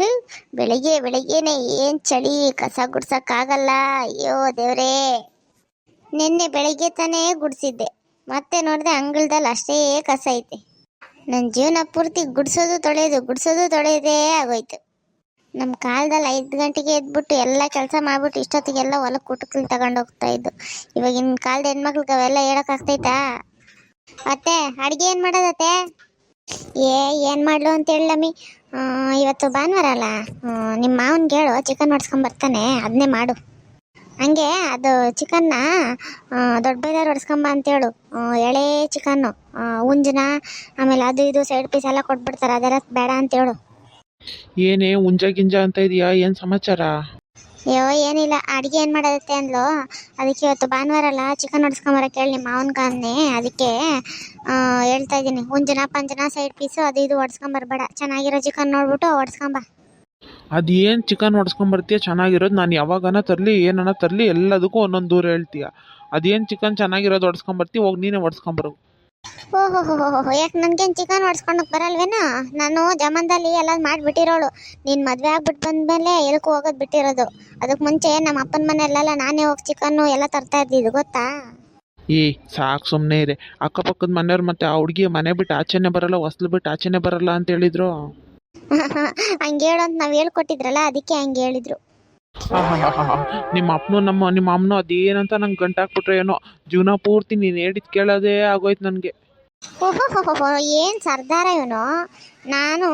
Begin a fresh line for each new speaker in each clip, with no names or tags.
ಥು ಬೆಳಿಗ್ಗೆ, ಬೆಳಿಗ್ಗೆನೆ ಏನ್ ಚಳಿ, ಕಸ ಗುಡ್ಸೋಕ್ಕಾಗಲ್ಲ. ಅಯ್ಯೋ ದೇವ್ರೇ. ನಿನ್ನೆ ಬೆಳಿಗ್ಗೆ ತಾನೇ ಗುಡಿಸಿದ್ದೆ. ಮತ್ತೆ ನೋಡಿದೆ ಅಂಗಳದಲ್ಲಿ ಅಷ್ಟೇ ಕಸ ಐತೆ. ನನ್ನ ಜೀವನ ಪೂರ್ತಿ ಗುಡಿಸೋದು ತೊಳೆಯೋದು ಗುಡಿಸೋದು ತೊಳೆಯೋದೇ ಆಗೋಯ್ತು. ನಮ್ಮ ಕಾಲದಲ್ಲಿ ಐದು ಗಂಟೆಗೆ ಎದ್ಬಿಟ್ಟು ಎಲ್ಲ ಕೆಲಸ ಮಾಡ್ಬಿಟ್ಟು ಇಷ್ಟೊತ್ತಿಗೆಲ್ಲ ಹೊಲ ಊಟಕ್ಕೆ ತಗೊಂಡು ಹೋಗ್ತಾ ಇದ್ದು. ಇವಾಗಿನ ಕಾಲದ ಹೆಣ್ಮಕ್ಳಿಗೆ ಅವೆಲ್ಲ ಹೇಳೋಕ್ಕಾಗ್ತೈತಾ ಅತ್ತೆ, ಅಡುಗೆ ಏನು ಮಾಡೋದತ್ತೆ? ಏ, ಏನು ಮಾಡ್ಲು ಅಂತ ಹೇಳಮ್ಮಿ ಇವತ್ತು ಭಾನುವಾರ ಅಲ್ಲ. ನಿಮ್ಮ ಮಾವನ್ಗೆ ಹೇಳು ಚಿಕನ್ ಹೊಡ್ಸ್ಕೊಂಡ್ ಬರ್ತಾನೆ ಅದನ್ನೇ ಮಾಡು. ಹಂಗೆ ಅದು ಚಿಕನ್ನ ದೊಡ್ಡ ಬೈದಾರು ಹೊಡ್ಸ್ಕೊಂಬ ಅಂತೇಳು. ಎಳೆ ಚಿಕನ್ನು ಉಂಜನ, ಆಮೇಲೆ ಅದು ಇದು ಸೈಡ್ ಪೀಸ್ ಎಲ್ಲ ಕೊಟ್ಬಿಡ್ತಾರೆ, ಅದೆಲ್ಲ ಬೇಡ ಅಂತೇಳು.
ಏನೇ, ಉಂಜ ಗಿಂಜ ಅಂತ ಇದೆಯಾ? ಏನು ಸಮಾಚಾರ?
ಅಯ್ಯೋ, ಏನಿಲ್ಲ, ಅಡುಗೆ ಏನು ಮಾಡೋದತ್ತೆ ಅಂದ್ಲು? ಅದಕ್ಕೆ ಇವತ್ತು ಭಾನುವಾರ ಅಲ್ಲ ಚಿಕನ್ ಹೊಡ್ಸ್ಕೊಂಬರಕ್ಕೆ ಹೇಳಿ ನಿಮ್ಮ ಮಾವನ್ಗ ಅನ್ನೆ ಅದಕ್ಕೆ ಹೇಳ್ತಾ ಇದ್ದೀನಿ ಹುಂಜನ ಪಂಜನ ಸೈಡ್ ಪೀಸು ಅದು ಇದು ಹೊಡ್ಸ್ಕೊಂಬರ್ಬೇಡ ಚೆನ್ನಾಗಿರೋ ಚಿಕನ್ ನೋಡ್ಬಿಟ್ಟು ಹೊಡ್ಸ್ಕೊಂಬ
ಅದು ಏನು ಚಿಕನ್ ಹೊಡ್ಸ್ಕೊಂಬರ್ತೀಯ ಚೆನ್ನಾಗಿರೋದು ನಾನು ಯಾವಾಗನ ತರಲಿ, ಏನನ ತರಲಿ, ಎಲ್ಲದಕ್ಕೂ ಒಂದೊಂದು ದೂರ ಹೇಳ್ತೀಯ. ಅದೇನು ಚಿಕನ್ ಚೆನ್ನಾಗಿರೋದು ಹೊಡ್ಸ್ಕೊಂಬರ್ತೀವಿ ಹೋಗಿ ನೀನೇ ಹೊಡ್ಸ್ಕೊಂಬರು
ಓಹೋ ಹೋ ಹೋ ಯಾಕೆ ನನಗೇನು ಚಿಕನ್ ಹೊಡ್ಸ್ಕೊಂಡಕ್ಕೆ ಬರಲ್ವೇನೋ? ನಾನು ಜಮಾನದಲ್ಲಿ ಎಲ್ಲ ಮಾಡಿಬಿಟ್ಟಿರೋಳು. ನೀನು ಮದುವೆ ಆಗ್ಬಿಟ್ಟು ಬಂದಮೇಲೆ ಎಲ್ಕೂ ಹೋಗೋದು ಬಿಟ್ಟಿರೋದು. ಅದಕ್ಕೆ ಮುಂಚೆ ನಮ್ಮ ಅಪ್ಪನ ಮನೆಯಲ್ಲೆಲ್ಲ ನಾನೇ ಹೋಗಿ ಚಿಕನ್ನು ಎಲ್ಲ ತರ್ತಾ ಇದ್ದಿದ್ದು ಗೊತ್ತಾ?
ಈ ಸಾಕು ಸುಮ್ಮನೆ ಇದೆ. ಅಕ್ಕಪಕ್ಕದ ಮನೆಯವ್ರು ಮತ್ತೆ ಆ ಹುಡುಗಿ ಮನೆ ಬಿಟ್ಟು ಆಚೆನೆ ಬರಲ್ಲ ಹೊಸ್ಲು ಬಿಟ್ಟು ಆಚೆನೆ ಬರಲ್ಲ ಅಂತ ಹೇಳಿದ್ರು.
ಹಂಗೆ ಹೇಳು ಅಂತ ನಾವು ಹೇಳ್ಕೊಟ್ಟಿದ್ರಲ್ಲ ಅದಕ್ಕೆ ಹಂಗೆ ಹೇಳಿದ್ರು.
ನಿಮ್ಮ ಅಪ್ಪನು ನಮ್ಮ, ನಿಮ್ಮ ಅಮ್ಮನು ಅದೇನಂತ ನಂಗೆ ಗಂಟಾಕ್ಬಿಟ್ರೆ ಏನೋ ಜೀವನ ಪೂರ್ತಿ ನೀನು ಹೇಳಿದ್ ಕೇಳೋದೇ ಆಗೋಯ್ತು ನನಗೆ.
ಓಹೋ ಏನು ಸರ್ದಾರ ಇವನು? ನಾನು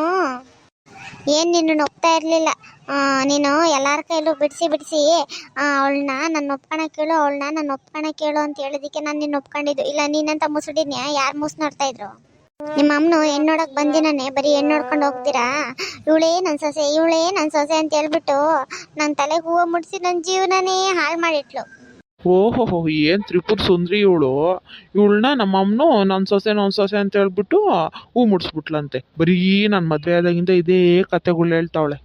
ಏನು ನಿನ್ನನ್ನು ಒಪ್ತಾ ಇರಲಿಲ್ಲ. ನೀನು ಎಲ್ಲರ ಕೈಲೂ ಬಿಡಿಸಿ ಬಿಡಿಸಿ ಅವಳನ್ನ ನನ್ನ ಒಪ್ಕೊಳಕ್ ಕೇಳು, ಅವಳನ್ನ ನನ್ನ ಒಪ್ಕೊಳಕ್ ಕೇಳು ಅಂತ ಹೇಳಿದಕ್ಕೆ ನಾನು ನಿನ್ನ ಒಪ್ಕೊಂಡಿದ್ದು. ಇಲ್ಲ, ನೀನಂತ ಮುಸುಡಿನ ಯಾರು ಮುಸ್ ನೋಡ್ತಾ ಇದ್ರು? ನಿಮ್ಮ ಅಮ್ಮನು ಹೆಣ್ಣೋಡಕ್ ನೋಡಕ್ ಬಂದಿನಾನೆ ಬರೀ ಹೆಣ್ಣು ನೋಡ್ಕೊಂಡು ಹೋಗ್ತೀರಾ? ಇವಳೇ ನನ್ನ ಸೊಸೆ ಇವಳೇ ನನ್ನ ಸೊಸೆ ಅಂತ ಹೇಳ್ಬಿಟ್ಟು ನನ್ನ ತಲೆಗೆ ಹೂವು ಮುಡಿಸಿ ನನ್ನ ಜೀವನನೇ ಹಾಳು ಮಾಡಿಟ್ಲು.
ಓಹೋ ಏನು ತ್ರಿಪುರ ಸುಂದ್ರಿ ಇವಳು? ಇವಳನ್ನ ನಮ್ಮ ಅಮ್ಮನು ನನ್ನ ಸೊಸೆ ನನ್ನ ಸೊಸೆ ಅಂತ ಹೇಳ್ಬಿಟ್ಟು ಹೂ ಮುಡ್ಸ್ಬಿಟ್ಲಂತೆ. ಬರೀ ನನ್ನ ಮದುವೆ ಆದಾಗಿಂದ ಇದೇ ಕತೆಗಳು ಹೇಳ್ತಾವಳೆ.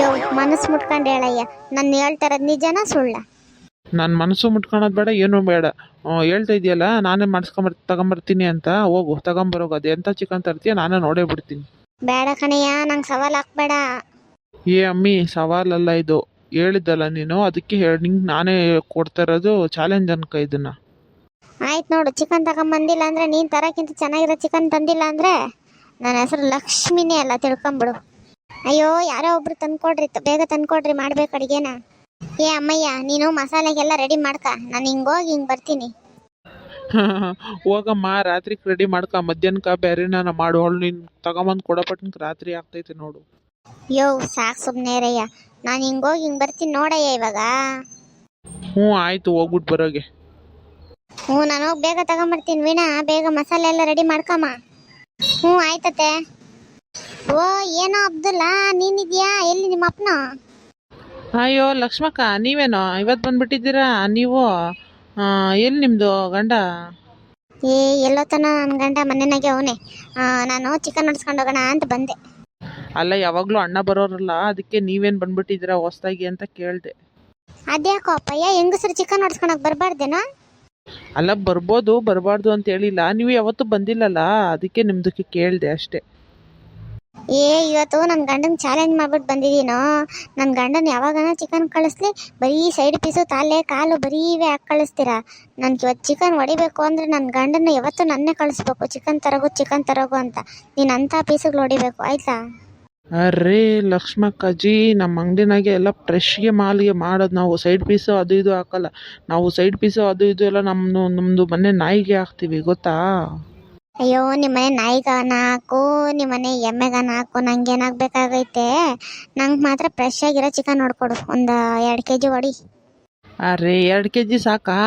ಯೋ ಮನಸ್ ಮುಟ್ಕೊಂಡು ಹೇಳಯ್ಯ ನನ್ನ ಹೇಳ್ತಾರದ್ ನಿಜನ ಸುಳ್ಳ?
ನನ್ನ ಮನಸ್ಸು ಮುಟ್ಕೊಳೋದು ಬೇಡ ಏನೂ ಬೇಡ. ಹೇಳ್ತಾ ಇದೆಯಲ್ಲ ನಾನೇ ಮಾಡಿಸ್ಕೊಂಬರ್ ತಗೊಂಬರ್ತೀನಿ ಅಂತ. ಹೋಗು ತಗೊಂಬರೋಗು ಅದು. ಎಂಥ ಚಿಕನ್ ತರ್ತೀಯ ನಾನೇ ನೋಡೇ ಬಿಡ್ತೀನಿ.
ಬೇಡ ಕಣಯ್ಯ ನಂಗೆ ಸವಾಲ್ ಹಾಕ್ಬೇಡ.
ಏ ಅಮ್ಮಿ ಸವಾಲಲ್ಲ ಇದು. ಹೇಳಿದ್ದಲ್ಲ ನೀನು ಅದಕ್ಕೆ ಹೇಳಿ ನಿಂಗೆ ನಾನೇ ಕೊಡ್ತಾ ಇರೋದು ಚಾಲೆಂಜ್ ಅನ್ಕ ಇದನ್ನ.
ಆಯ್ತು ನೋಡು ಚಿಕನ್ ತಗೊಂಬಂದಿಲ್ಲ ಅಂದ್ರೆ ನೀನು ತರಕ್ಕಿಂತ ಚೆನ್ನಾಗಿರೋ ಚಿಕನ್ ತಂದಿಲ್ಲ ಅಂದ್ರೆ ನನ್ನ ಹೆಸರು ಲಕ್ಷ್ಮಿನೇ ಅಲ್ಲ ತಿಳ್ಕೊಂಬಿಡು. ಅಯ್ಯೋ ಯಾರೋ ಒಬ್ರು ತಂದ್ಕೊಡ್ರಿ ತ- ಬೇಗ ತಂದ್ಕೊಡ್ರಿ ಮಾಡ್ಬೇಕು ಅಡಿಗೆನ. ಏ ಅಮ್ಮಯ್ಯ ನೀನು ಮಸಾಲೆಗೆಲ್ಲ ರೆಡಿ ಮಾಡ್ಕ. ನಾನು ಹಿಂಗೋಗಿ ಹಿಂಗೆ ಬರ್ತೀನಿ.
ಹೋಗಮ್ಮ ರಾತ್ರಿ ರೆಡಿ ಮಾಡ್ಕ. ಮಧ್ಯಾಹ್ನಕ್ಕೆ ಬೇರೆನ ಮಾಡು. ಅವಳು ನೀನು ತಗೊಂಬಂದು ಕೊಡಪಟ್ಟಂಗೆ ರಾತ್ರಿ ಆಗ್ತೈತೆ ನೋಡು.
ಯೋ ಸಾಕು ಸುಮ್ಮನೆ ರಯ್ಯ ನಾನು ಹಿಂಗೋಗಿ ಹಿಂಗೆ ಬರ್ತೀನಿ ನೋಡಯ್ಯ ಇವಾಗ.
ಹ್ಞೂ ಆಯಿತು ಹೋಗ್ಬಿಟ್ಟು ಬರೋಗೆ.
ಹ್ಞೂ ನಾನು ಹೋಗಿ ಬೇಗ ತಗೊಂಬರ್ತೀನಿ ವೀಣಾ. ಬೇಗ ಮಸಾಲೆ ಎಲ್ಲ ರೆಡಿ ಮಾಡ್ಕಮ್ಮ. ಹ್ಞೂ ಆಯ್ತತೆ ಓ ಏನೋ ಅಬ್ದುಲ್ಲಾ ನೀನಿದ್ಯಾ? ಎಲ್ಲಿ ನಿಮ್ಮ ಅಪ್ಪನ
ಅಯ್ಯೋ ಲಕ್ಷ್ಮಕ್ಕ ನೀವೇನೋ? ಇವತ್ತು ಬಂದ್ಬಿಟ್ಟಿದ್ದೀರಾ? ನೀವು ಎಲ್ಲಿ ನಿಮ್ಮದು ಗಂಡ?
ಏ ಎಲ್ಲೋ ತನ ನನ್ನ ಗಂಡ ಮನೆನಾಗೆ ಅವನೇ. ನಾನು ಚಿಕನ್ ನಡ್ಸ್ಕೊಂಡು ಹೋಗೋಣ ಅಂತ ಬಂದೆ.
ಅಲ್ಲ ಯಾವಾಗಲೂ ಅಣ್ಣ ಬರೋರಲ್ಲ ಅದಕ್ಕೆ ನೀವೇನು ಬಂದ್ಬಿಟ್ಟಿದ್ದೀರಾ ಹೊಸ್ದಾಗಿ ಅಂತ ಕೇಳಿದೆ.
ಅದ್ಯಾಕೋ ಅಪ್ಪಯ್ಯ ಹೆಂಗಸರು ಚಿಕನ್ ಹೊಡ್ಸ್ಕೊಳಕ್ ಬರಬಾರ್ದೇನೋ?
ಅಲ್ಲ ಬರ್ಬೋದು ಬರಬಾರ್ದು ಅಂತ ಹೇಳಿಲ್ಲ. ನೀವು ಯಾವತ್ತೂ ಬಂದಿಲ್ಲಲ್ಲ ಅದಕ್ಕೆ ನಿಮ್ದಕ್ಕೆ ಕೇಳಿದೆ ಅಷ್ಟೇ.
ಏ, ಇವತ್ತು ನನ್ನ ಗಂಡನ ಚಾಲೆಂಜ್ ಮಾಡ್ಬಿಟ್ಟು ಬಂದಿದ್ದೀನೋ ನನ್ನ ಗಂಡನ ಯಾವಾಗನ ಚಿಕನ್ ಕಳಿಸ್ಲಿ? ಬರೀ ಸೈಡ್ ಪೀಸು ತಾಲೆ, ಕಾಲು ಬರೀ ಇವೆ ಹಾಕಿ ಕಳಿಸ್ತೀರಾ? ನನಗೆ ಇವತ್ತು ಚಿಕನ್ ಹೊಡಿಬೇಕು ಅಂದರೆ ನನ್ನ ಗಂಡನ ಯಾವತ್ತು ನನ್ನೇ ಕಳಿಸ್ಬೇಕು. ಚಿಕನ್ ತರಗು ಚಿಕನ್ ತರಗು ಅಂತ. ನೀನು ಅಂಥ ಪೀಸುಗಳು ಹೊಡಿಬೇಕು, ಆಯಿತಾ?
ಅರೇ ಲಕ್ಷ್ಮಕ್ಕಜ್ಜಿ ನಮ್ಮ ಅಂಗಡಿನಾಗೆ ಎಲ್ಲ ಫ್ರೆಶ್ಗೆ ಮಾಲಿಗೆ ಮಾಡೋದು. ನಾವು ಸೈಡ್ ಪೀಸು ಅದು ಇದು ಹಾಕಲ್ಲ. ನಾವು ಸೈಡ್ ಪೀಸು ಅದು ಇದು ಎಲ್ಲ ನಮ್ಮದು ನಮ್ಮದು ಮನೆ ನಾಯಿಗೆ ಹಾಕ್ತೀವಿ, ಗೊತ್ತಾ?
ಅಯ್ಯೋ ನಿಮ್ಮನೆ ನಾಯಿಗನ ಹಾಕು ನಿಮ್ಮನೆ ಎಮ್ಮೆಗನ ಹಾಕು ನಂಗೇನಾಗಬೇಕಾಗೈತೆ? ನಂಗೆ ಮಾತ್ರ ಫ್ರೆಶ್ ಆಗಿರೋ ಚಿಕನ್ ನೋಡ್ಕೊಡು ಒಂದು ಎರಡು ಕೆ ಜಿ ಹೊಡಿ.
ಅರೇ ಎರಡು ಕೆ ಜಿ ಸಾಕಾ?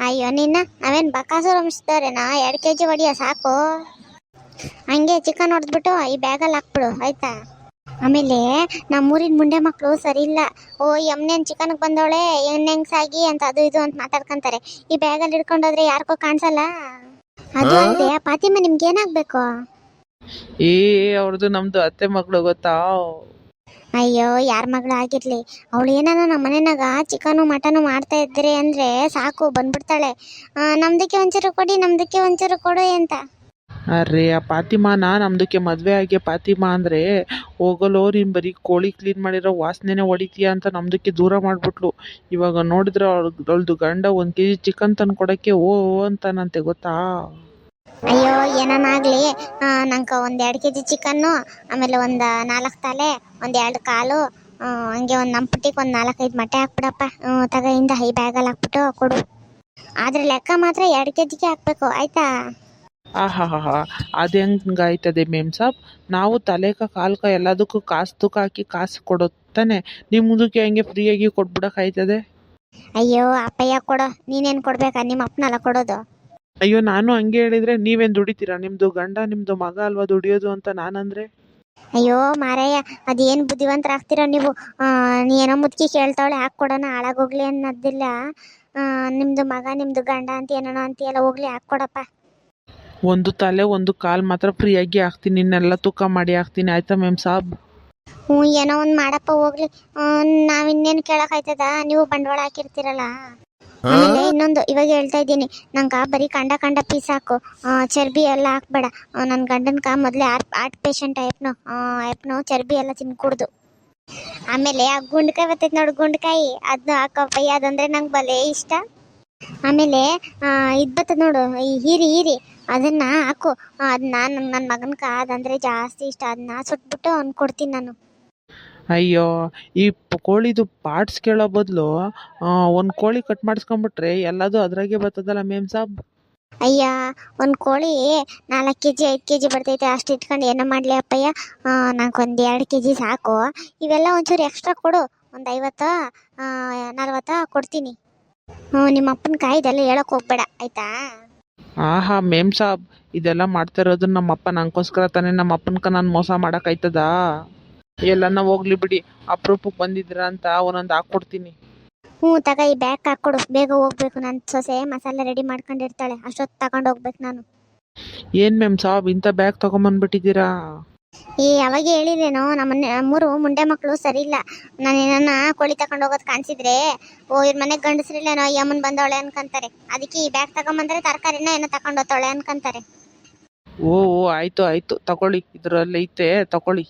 ಅಯ್ಯೋ ನಿನ್ನ ನಾವೇನು ಬಕಾಸರು ವಂಶದವ್ರೇನಾ ಎರಡು ಕೆ ಜಿ ಹೊಡಿಯ ಸಾಕು? ಹಂಗೆ ಚಿಕನ್ ಹೊಡೆದ್ಬಿಟ್ಟು ಈ ಬ್ಯಾಗಲ್ಲಿ ಹಾಕ್ಬಿಡು ಆಯ್ತಾ? ಆಮೇಲೆ ನಮ್ಮೂರಿನ ಮುಂಡೆ ಮಕ್ಕಳು ಸರಿ ಇಲ್ಲ. ಓ ಎಮ್ನೆನ್ ಚಿಕನ್ಗೆ ಬಂದವಳೆ ಹೆಂಗ್ ಹೆಂಗ್ಸಾಗಿ ಅಂತ ಅದು ಇದು ಅಂತ ಮಾತಾಡ್ಕೊಂತಾರೆ. ಈ ಬ್ಯಾಗಲ್ಲಿ ಹಿಡ್ಕೊಂಡೋದ್ರೆ ಯಾರಿಗೂ ಕಾಣಿಸಲ್ಲ? ಅದು ಅಲ್ಲದೆ ಫಾತಿಮಾ ನಿಮ್ಗೆ ಏನಾಗ್ಬೇಕು?
ಏ ಅವ್ರದ್ದು ನಮ್ದು ಅತ್ತೆ ಮಗಳು ಗೊತ್ತಾ?
ಅಯ್ಯೋ ಯಾರ ಮಗಳು ಆಗಿರ್ಲಿ. ಅವಳು ಏನಾನ ನಮ್ಮ ಮನೆನಾಗ ಚಿಕನು ಮಟನು ಮಾಡ್ತಾ ಇದ್ರೆ ಅಂದ್ರೆ ಸಾಕು ಬಂದ್ಬಿಡ್ತಾಳೆ. ಆ, ನಮ್ದಕ್ಕೆ ಒಂಚೂರು ಕೊಡಿ ನಮ್ದಕ್ಕೆ ಒಂಚೂರು ಕೊಡು ಅಂತ.
ಅರೆ ಆ ಪಾತಿಮಾನ ನಮ್ದಕ್ಕೆ ಮದುವೆ ಆಗಿ ಪಾತಿಮಾ ಅಂದರೆ ಹೋಗಲೋ ನೀನು ಬರೀ ಕೋಳಿ ಕ್ಲೀನ್ ಮಾಡಿರೋ ವಾಸನೆನೇ ಹೊಡಿತೀಯ ಅಂತ ನಮ್ದಕ್ಕೆ ದೂರ ಮಾಡಿಬಿಟ್ಲು. ಇವಾಗ ನೋಡಿದ್ರೆ ಅವಳದು ಗಂಡ ಒಂದು ಕೆ ಜಿ ಚಿಕನ್ ತಂದು ಕೊಡೋಕ್ಕೆ ಓ ಅಂತಾನಂತೆ, ಗೊತ್ತಾ?
ಅಯ್ಯೋ, ಏನನ್ನಾಗ್ಲಿ? ನಂಗೆ ಒಂದು ಎರಡು ಕೆ ಜಿ ಚಿಕನ್ನು ಆಮೇಲೆ ಒಂದು ನಾಲ್ಕು ತಲೆ, ಒಂದು ಎರಡು ಕಾಲು ಹಂಗೆ ಒಂದು ನಂಪುಟ್ಟಿಗೆ ಒಂದು ನಾಲ್ಕೈದು ಮೊಟ್ಟೆ ಹಾಕ್ಬಿಡಪ್ಪ. ತಗ ಇಂದ ಹೈ ಬ್ಯಾಗಲ್ಲಿ ಹಾಕ್ಬಿಟ್ಟು ಕೊಡು. ಆದ್ರೆ ಲೆಕ್ಕ ಮಾತ್ರ ಎರಡು ಕೆ ಜಿಗೆ ಹಾಕ್ಬೇಕು, ಆಯ್ತಾ?
ಆಹಾ ಹಾ ಹಾ ಅದು ಹೆಂಗಾಯ್ತದೆ ಮೇಮ್ ಸಾಬ್? ನಾವು ತಲೆಕ ಕಾಲ್ಕ ಎಲ್ಲದಕ್ಕೂ ಕಾಸು ತೂಕ ಹಾಕಿ ಕಾಸು ಕೊಡೋದು ತಾನೆ ನಿಮ್ದಕ್ಕೆ ಹಂಗೆ ಫ್ರೀಯಾಗಿ ಕೊಟ್ಬಿಡೋಕ್ಕಾಯ್ತದೆ
ಅಯ್ಯೋ ಅಪ್ಪಯ್ಯ ಕೊಡೋ ನೀನೇನು ಕೊಡ್ಬೇಕಾ? ನಿಮ್ಮ ಅಪ್ಪನಲ್ಲ ಕೊಡೋದು.
ಅಯ್ಯೋ ನಾನು ಹಂಗೆ ಹೇಳಿದ್ರೆ ನೀವೇನು ದುಡಿತೀರಾ? ನಿಮ್ಮದು ಗಂಡ ನಿಮ್ಮದು ಮಗ ಅಲ್ವಾ ದುಡಿಯೋದು ಅಂತ ನಾನಂದ್ರೆ?
ಅಯ್ಯೋ ಮಾರಯ್ಯ ಅದೇನು ಬುದ್ಧಿವಂತರಾಗ್ತೀರ ನೀವು? ಆ, ನೀ ಏನೋ ಮುದುಕಿ ಕೇಳ್ತಾವಳೆ ಹಾಕ್ಕೊಡೋಣ ಹಾಳಾಗೋಗ್ಲಿ ಅನ್ನೋದಿಲ್ಲ ಆ, ನಿಮ್ದು ಮಗ ನಿಮ್ದು ಗಂಡ ಅಂತ ಏನೋ ಅಂತೀಯಲ್ಲ ಹೋಗ್ಲಿ ಹಾಕ್ಕೊಡಪ್ಪ
ಒಂದು ತಲೆ ಒಂದು ಕಾಲ್ ಮಾತ್ರ ಫ್ರೀ ಆಗಿ ಹಾಕ್ತೀನಿ. ಇನ್ನೆಲ್ಲ ತೂಕ ಮಾಡಿ ಹಾಕ್ತೀನಿ. ಆಯ್ತಾ ಮೇಮ್ ಸಾಬ್?
ಹ್ಞೂ ಏನೋ ಒಂದು ಮಾಡಪ್ಪ ಹೋಗ್ಲಿ. ನಾವು ಇನ್ನೇನು ಕೇಳೋಕ್ಕಾಯ್ತದ ನೀವು ಬಂಡವಾಳ ಹಾಕಿರ್ತೀರಲ್ಲ? ಆಮೇಲೆ ಇನ್ನೊಂದು ಇವಾಗ ಹೇಳ್ತಾ ಇದ್ದೀನಿ. ನಂಗೆ ಬರೀ ಕಂಡ ಕಂಡ ಪೀಸ್ ಹಾಕು. ಆ, ಚರ್ಬಿ ಎಲ್ಲ ಹಾಕ್ಬೇಡ. ನನ್ನ ಕಾ ಮೊದಲೇ ಆರ್ಟ್ ಆರ್ಟ್ ಪೇಷಂಟ್ ಆಯ್ಪ್ನು ಆಯ್ಪ್ನು ಚರ್ಬಿ ಎಲ್ಲ ತಿನ್ಕೂಡ್ದು. ಆಮೇಲೆ ಆ ಗುಂಡ್ಕಾಯಿ ಬರ್ತೈತೆ ನೋಡು ಗುಂಡ್ಕಾಯಿ. ಅದನ್ನ ಹಾಕಪ್ಪ. ಅದಂದ್ರೆ ನಂಗೆ ಬಲೇ ಇಷ್ಟ. ಆಮೇಲೆ ಇದು ಬರ್ತದೆ ನೋಡು ಈ ಹೀರಿ ಹೀರಿ ಅದನ್ನ ಹಾಕು. ಅದನ್ನ ನನ್ನ ಮಗನ್ಕ ಅದಂದ್ರೆ ಜಾಸ್ತಿ ಇಷ್ಟ. ಅದನ್ನ ಸುಟ್ಬಿಟ್ಟು ಅವ್ನು ಕೊಡ್ತೀನಿ ನಾನು.
ಅಯ್ಯೋ ಈ ಪ್- ಕೋಳಿದು ಪಾರ್ಟ್ಸ್ ಕೇಳೋ ಬದಲು ಒಂದು ಕೋಳಿ ಕಟ್ ಮಾಡಿಸ್ಕೊಂಬಿಟ್ರೆ ಎಲ್ಲದು ಅದ್ರಾಗೆ ಬರ್ತದಲ್ಲ ಮೇಮ್ ಸಾಬ್?
ಅಯ್ಯ ಒಂದು ಕೋಳಿ ನಾಲ್ಕು ಕೆ ಜಿ ಐದು ಕೆ ಜಿ ಬರ್ತೈತೆ. ಅಷ್ಟು ಇಟ್ಕೊಂಡು ಏನೋ ಮಾಡಲಿ ಅಪ್ಪಯ್ಯ. ನಂಗೆ ಒಂದು ಎರಡು ಕೆ ಜಿ ಸಾಕು. ಇವೆಲ್ಲ ಒಂಚೂರು ಎಕ್ಸ್ಟ್ರಾ ಕೊಡು. ಒಂದು ಐವತ್ತು ನಲ್ವತ್ತು ಕೊಡ್ತೀನಿ. ಹ್ಞೂ ನಿಮ್ಮ ಅಪ್ಪನ ಕಾಯ್ದೆಲ್ಲ ಹೇಳಕ್ ಹೋಗ್ಬೇಡ ಆಯ್ತಾ?
ಆಹಾ ಮೇಮ್ ಸಾಬ್ ಇದೆಲ್ಲ ಮಾಡ್ತಾ ಇರೋದು ನಮ್ಮ ಅಪ್ಪ ನಂಗೋಸ್ಕರ ತಾನೇ ನಮ್ಮ ಅಪ್ಪನ್ಕ ನಾನು ಮೋಸ ಮಾಡೋಕ್ಕಾಯ್ತದ ಎಲ್ಲನ ಹೋಗ್ಲಿ ಬಿಡಿ ಅಪ್ರೂಪಕ್ಕೆ ಬಂದಿದ್ರ ಅಂತ ಒಂದೊಂದು ಹಾಕ್ಕೊಡ್ತೀನಿ.
ಹ್ಞೂ ತಗ ಈ ಬ್ಯಾಗ್ ಹಾಕ್ಕೊಡು ಬೇಗ ಹೋಗ್ಬೇಕು ನನ್ನ ಸೊಸೆ ಮಸಾಲೆ ರೆಡಿ ಮಾಡ್ಕೊಂಡಿರ್ತಾಳೆ ಅಷ್ಟೊತ್ತು ತಗೊಂಡು ಹೋಗ್ಬೇಕು ನಾನು.
ಏನು ಮೇಮ್ ಸಾಬ್ ಇಂಥ ಬ್ಯಾಗ್ ತೊಗೊಂಬಂದ್ಬಿಟ್ಟಿದ್ದೀರಾ?
ಈ ಯಾವಾಗ ಹೇಳಿರೇನೋ ನಮ್ಮನೆ ನಮ್ಮೂರು ಮುಂಡೆ ಮಕ್ಕಳು ಸರಿ ಇಲ್ಲ ನಾನು ಏನನ್ನ ಕೋಳಿ ತಗೊಂಡು ಹೋಗೋದು ಕಾಣಿಸಿದ್ರೆ ಓ ಇವ್ರ ಮನೆಗೆ ಗಂಡಸ್ರಿಲ್ಲೇನೋ ಈ ಅಮ್ಮನ್ ಬಂದವಳೆ ಅನ್ಕಂತಾರೆ. ಅದಕ್ಕೆ ಈ ಬ್ಯಾಗ್ ತಗೊಂಬಂದ್ರೆ ತರಕಾರಿನ ಏನೋ ತಗೊಂಡು ಹೋಗ್ತಾಳೆ ಅನ್ಕಂತಾರೆ.
ಓ ಓ ಆಯ್ತು ಆಯ್ತು. ತಗೊಳ್ಳಿ ಇದರಲ್ಲಿ ಐತೆ ತಗೊಳ್ಳಿ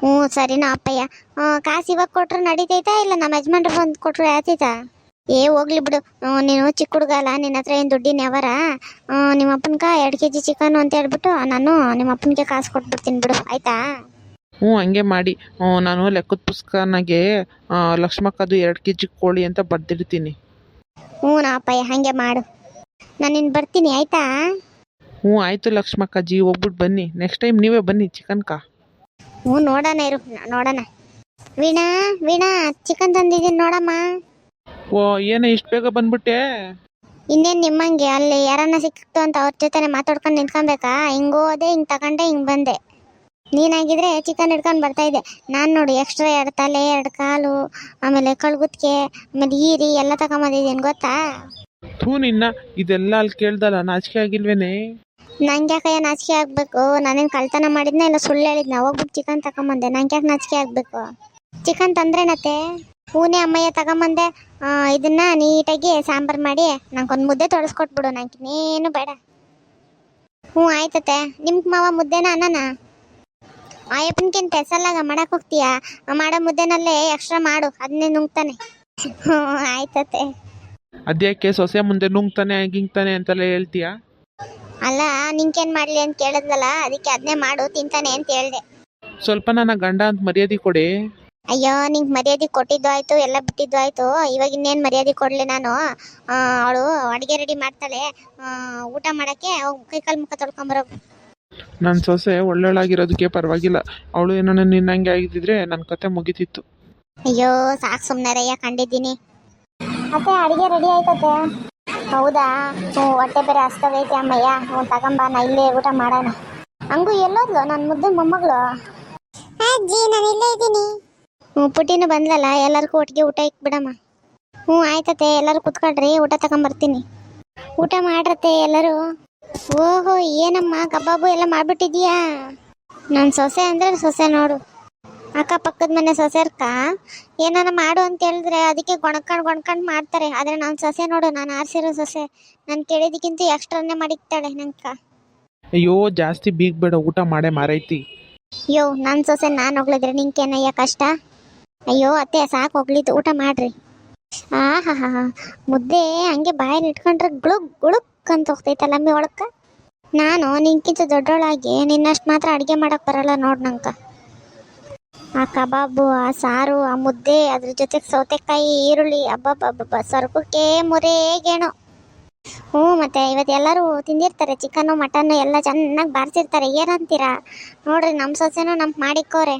ಹ್ಞೂ ಸರಿನಾ ಅಪ್ಪಯ್ಯ. ಕಾಸು ಇವಾಗ ಕೊಟ್ರೆ ನಡೀತೈತಾ ಇಲ್ಲ? ನಮ್ಮ ಯಜಮಾನ್ರು ಬಂದು ಕೊಟ್ರೆ ಆಯ್ತೈತಾ ಏ ಹೋಗ್ಲಿ ಬಿಡು. ನೀನು ಚಿಕ್ಕ ಹುಡುಗ ಅಲ್ಲ ನಿನ್ನ ಹತ್ರ ಏನು ದುಡ್ಡಿನ ಯಾವಾರ? ನಿಮ್ಮ ಅಪ್ಪನ್ಕ ಎರಡು ಕೆ ಜಿ ಚಿಕನ್ ಅಂತ ಹೇಳ್ಬಿಟ್ಟು ನಾನು ನಿಮ್ಮ ಅಪ್ಪನಿಗೆ ಕಾಸು ಕೊಟ್ಬಿಡ್ತೀನಿ ಬಿಡು. ಆಯ್ತಾ?
ಹ್ಞೂ ಹಂಗೆ ಮಾಡಿ. ನಾನು ಲೆಕ್ಕದ ಪುಸ್ತಕನಾಗೆ ಲಕ್ಷ್ಮಕ್ಕದು ಎರಡು ಕೆ ಜಿ ಕೋಳಿ ಅಂತ ಬರ್ದಿರ್ತೀನಿ
ಹ್ಞೂ ನಾ ಅಪ್ಪಯ್ಯ ಹಾಗೆ ಮಾಡು. ನಾನು ನಿನ್ನ ಬರ್ತೀನಿ ಆಯ್ತಾ?
ಹ್ಞೂ ಆಯಿತು ಲಕ್ಷ್ಮಕ್ಕಜ್ಜಿ ಹೋಗ್ಬಿಟ್ಟು ಬನ್ನಿ. ನೆಕ್ಸ್ಟ್ ಟೈಮ್ ನೀವೇ ಬನ್ನಿ ಚಿಕನ್ಕ.
ಹ್ಞೂ ನೋಡೋಣ ಇರು ನೋಡೋಣ. ವೀಣಾ ವೀಣಾ ಚಿಕನ್ ತಂದಿದ್ದೀನಿ ನೋಡಮ್ಮ.
ಓ ಏನೋ ಇಷ್ಟು ಬೇಗ ಬಂದ್ಬಿಟ್ಟೆ?
ಇನ್ನೇನು ನಿಮ್ಮಂಗೆ? ಅಲ್ಲಿ ಯಾರನ್ನ ಸಿಕ್ತು ಅಂತ ಅವ್ರ ಜೊತೆ ಮಾತಾಡ್ಕೊಂಡು ನಿಂತ್ಕೊಬೇಕಾ? ಹಿಂಗ್ ಹೋದೆ ಹಿಂಗ್ ತಗೊಂಡೆ ಹಿಂಗ್ ಬಂದೆ. ನೀನಾಗಿದ್ರೆ ಚಿಕನ್ ಹಿಡ್ಕೊಂಡು ಬರ್ತಾ ಇದ್ದೆ. ನಾನು ನೋಡಿ ಎಕ್ಸ್ಟ್ರಾ ಎರಡು ತಲೆ ಎರಡು ಕಾಲು ಆಮೇಲೆ ಕಳ್ಗುತ್ಕೆ ಆಮೇಲೆ ಈರಿ ಎಲ್ಲ ತಗೊಂಬಂದಿದ್ದೀನಿ ಗೊತ್ತಾ?
ಥೂ ನಿನ್ನ ಇದೆಲ್ಲ ಅಲ್ಲಿ ಕೇಳ್ದಲ್ಲ ನಾಚಿಕೆ ಆಗಿಲ್ವೇನೆ?
ನಂಗೆ ಯಾಕಯ್ಯ ನಾಚಿಕೆ ಆಗಬೇಕು? ನಾನೇನು ಕಳ್ತನ ಮಾಡಿದ್ನ ಇಲ್ಲ ಸುಳ್ಳು ಹೇಳಿದ್ನ? ಹೋಗ್ಬಿಟ್ಟು ಚಿಕನ್ ತಗೊಂಬಂದೆ. ನಂಗೆ ಯಾಕೆ ನಾಚಿಕೆ ಆಗಬೇಕು? ಚಿಕನ್ ತಂದ್ರೇನತ್ತೆ? ಹೂನೆ ಅಮ್ಮಯ್ಯ ತಗೊಂಬಂದೆ ಇದನ್ನ ನೀಟಾಗಿ ಸಾಂಬಾರು ಮಾಡಿ ನಂಗೊಂದು ಮುದ್ದೆ ತೊಳಸ್ಕೊಟ್ಬಿಡು ನಂಗೆ. ಇನ್ನೇನು ಬೇಡ. ಹ್ಞೂ ಆಯ್ತತೆ ನಿಮ್ಗೆ ಮಾವ ಮುದ್ದೆನ ಅನ್ನನ ಆಯಪ್ಪನ್ಕೇನು ಪೆಸಲ್ಲಾಗ ಮಾಡಕ್ ಹೋಗ್ತೀಯಾ? ಮಾಡೋ ಮುದ್ದೆನಲ್ಲೇ ಎಕ್ಸ್ಟ್ರಾ ಮಾಡು ಅದನ್ನೇ ನುಂಗ್ತಾನೆ. ಹ್ಞೂ ಆಯ್ತತೆ
ಅದ್ಯಾಕೆ ಸೊಸೆ ಮುಂದೆ ನುಂಗ್ತಾನೆ ಗಿಂಗ್ತಾನೆ ಅಂತೆಲ್ಲ ಹೇಳ್ತೀಯಾ?
ಅಲ್ಲ ನಿಂಗೇನು ಮಾಡಲಿ ಅಂತ ಕೇಳಿದ್ಲಲ್ಲ ಅದಕ್ಕೆ ಅದನ್ನೇ ಮಾಡು ತಿಂತಾನೆ ಅಂತ ಹೇಳ್ದೆ.
ಸ್ವಲ್ಪ ನನ್ನ ಗಂಡ ಅಂತ ಮರ್ಯಾದೆ ಕೊಡಿ.
ಅಯ್ಯೋ ನಿಂಗೆ ಮರ್ಯಾದೆ ಕೊಟ್ಟಿದ್ದು ಆಯಿತು ಎಲ್ಲ ಬಿಟ್ಟಿದ್ದು ಆಯಿತು. ಇವಾಗ ಇನ್ನೇನು ಮರ್ಯಾದೆ ಕೊಡಲಿ ನಾನು? ಅವಳು ಅಡುಗೆ ರೆಡಿ ಮಾಡ್ತಾಳೆ. ಊಟ ಮಾಡೋಕ್ಕೆ ಕೈ ಕಾಲು ಮುಖ ತೊಳ್ಕೊಂಬರೋ
ನನ್ನ ಸೊಸೆ ಒಳ್ಳೆಯಾಗಿರೋದಕ್ಕೆ ಪರವಾಗಿಲ್ಲ. ಅವಳು ಏನೋ ನಿನ್ನಂಗೆ ಆಗಿದ್ದಿದ್ರೆ ನನ್ನ ಕತೆ ಮುಗಿತಿತ್ತು.
ಅಯ್ಯೋ ಸಾಕು ಸುಮ್ಮನೆ ಕಂಡಿದ್ದೀನಿ. ಮತ್ತೆ ಅಡುಗೆ ರೆಡಿ ಆಯ್ತತೆ ಹೌದಾ? ಹ್ಞೂ ಹೊಟ್ಟೆ ಬೇರೆ ಹಸ್ತವೈತೆ ಅಮ್ಮಯ್ಯ. ಹ್ಞೂ ತಗೊಂಬ ನಾ ಇಲ್ಲೇ ಊಟ ಮಾಡೋಣ. ಹಂಗೂ ಎಲ್ಲೋದ್ಲು? ನನ್ನ ಮುದ್ದೆ ಮೊಮ್ಮಗಳು? ಅಜ್ಜಿ ನಾನು ಇಲ್ಲೇ ಇದ್ದೀನಿ. ಹ್ಞೂ ಪುಟ್ಟಿನೂ ಬಂದ್ಲಲ್ಲ ಎಲ್ಲರಿಗೂ ಒಟ್ಟಿಗೆ ಊಟ ಇಕ್ಬಿಡಮ್ಮ ಹ್ಞೂ ಆಯ್ತತೆ ಎಲ್ಲರೂ ಕುತ್ಕೊಳ್ರಿ ಊಟ ತಗೊಂಬರ್ತೀನಿ. ಊಟ ಮಾಡ್ರತೆ ಎಲ್ಲರೂ. ಓಹೋ ಏನಮ್ಮ ಕಬಾಬು ಎಲ್ಲ ಮಾಡ್ಬಿಟ್ಟಿದ್ಯಾ ನನ್ನ ಸೊಸೆ ಅಂದ್ರೆ ಸೊಸೆ ನೋಡು. ಅಕ್ಕಪಕ್ಕದ ಮನೆ ಸೊಸೆರ್ಕ ಏನಾನ ಮಾಡು ಅಂತ ಹೇಳಿದ್ರೆ ಅದಕ್ಕೆ ಗೊಣ್ಕೊಂಡು ಗೊಣ್ಕೊಂಡು ಮಾಡ್ತಾರೆ. ಆದರೆ ನನ್ನ ಸೊಸೆ ನೋಡು ನಾನು ಆರಿಸಿರೋ ಸೊಸೆ. ನಾನು ಕೇಳಿದಕ್ಕಿಂತ ಎಕ್ಸ್ಟ್ರಾನೇ ಮಾಡಿಕ್ತಾಳೆ ನಂಕ
ಅಯ್ಯೋ ಜಾಸ್ತಿ ಬೀಗ್ಬೇಡ ಊಟ ಮಾಡೇ ಮಾರೈತಿ.
ಅಯ್ಯೋ ನನ್ನ ಸೊಸೆ ನಾನು ಹೋಗ್ಲಿದ್ರೆ ನಿಂಕೇನಯ್ಯ ಕಷ್ಟ? ಅಯ್ಯೋ ಅತ್ತೆ, ಸಾಕು, ಹೋಗ್ಲಿದ್ದು. ಊಟ ಮಾಡ್ರಿ. ಆ, ಹಾ ಹಾ ಮುದ್ದೆ ಹಂಗೆ ಬಾಯಲ್ಲಿ ಇಟ್ಕೊಂಡ್ರೆ ಗುಳುಕ್ ಗುಳುಕ್ ಅಂತ ಹೋಗ್ತೈತಲ್ಲ ಅಮ್ಮಿ ಒಳಕ್ಕ? ನಾನು ನಿನ್ಕಿಂತ ದೊಡ್ಡೋಳಾಗಿ ನಿನ್ನಷ್ಟು ಮಾತ್ರ ಅಡುಗೆ ಮಾಡಕ್ಕೆ ಬರಲ್ಲ ನೋಡ್ ನಂಗೆ ಆ ಕಬಾಬು, ಆ ಸಾರು, ಆ ಮುದ್ದೆ, ಅದ್ರ ಜೊತೆಗೆ ಸೌತೆಕಾಯಿ, ಈರುಳ್ಳಿ ಅಬ್ಬಬ್ಬಬ್ಬ ಸ್ವರ್ಗಕ್ಕೆ ಮುರೇಗೇಣು. ಹ್ಞೂ ಮತ್ತೆ ಇವತ್ತು ಎಲ್ಲರೂ ತಿಂದಿರ್ತಾರೆ ಚಿಕನ್ನು ಮಟನ್ನು ಎಲ್ಲ ಚೆನ್ನಾಗಿ ಬಾರಿಸಿರ್ತಾರೆ. ಏನಂತೀರಾ? ನೋಡ್ರಿ ನಮ್ಮ ಸೊಸೆನೂ ನಮ್ಗೆ ಮಾಡಿಕ್ಕೋರೆ